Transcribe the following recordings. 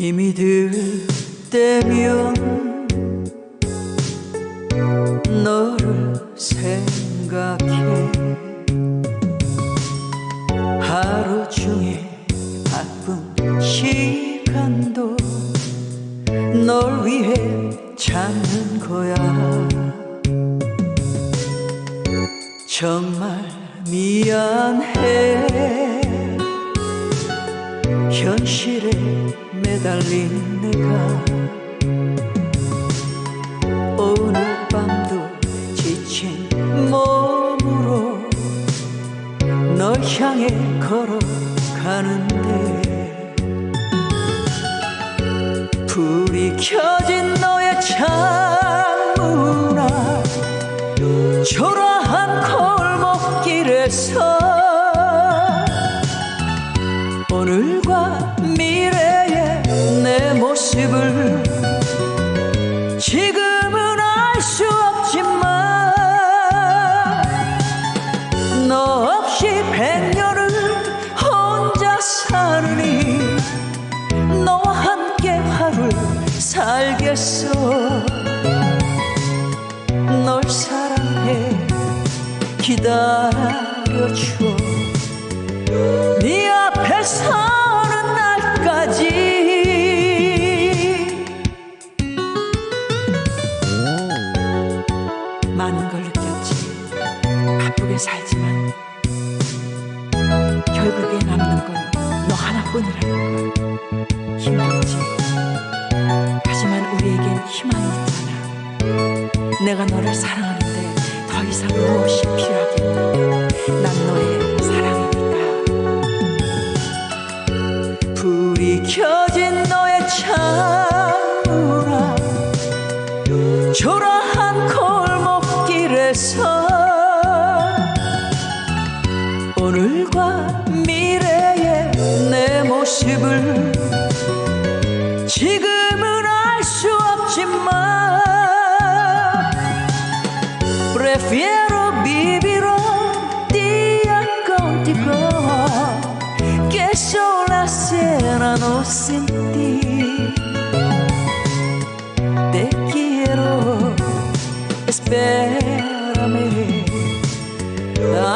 힘이 들 때면 너를 생각해. 하루 중에 바쁜 시간도 널 위해 찾는 거야. 정말 미안해 현실에 매달린 내가? 오늘 밤도 지친 몸으로 널 향해 걸어가는데 불이 켜진 너의 창문 앞 초라한 골목길에서 너와 함께 하루를 살겠어. 널 사랑해. 기다려줘. 네 앞에 서는 날까지. 많은 걸 느꼈지. 바쁘게 살지만 결국에 남는 건 너 하나뿐이라는 걸 힘들지. 하지만 우리에겐 희망이 있잖아. 내가 너를 사랑하는데 더 이상 무엇이 필요하겠니 난 너의 사랑이니까. 불이 켜진 너의 창문 앞 초라한 골목길에서 오늘과 contigo que sola serano sin ti. Te quiero, espérame.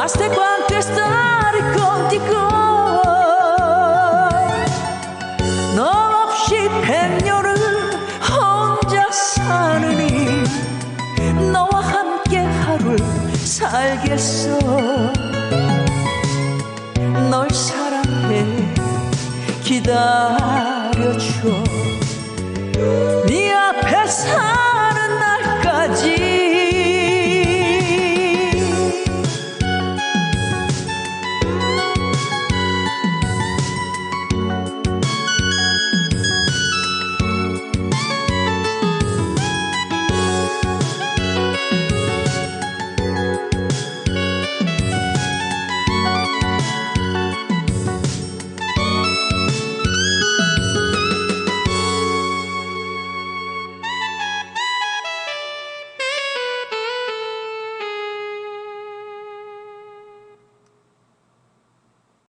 ¿Hasta cuánto estaré contigo? 너 없이 백년을 혼자 사느니 너와 함께 하루를 살겠어 vida.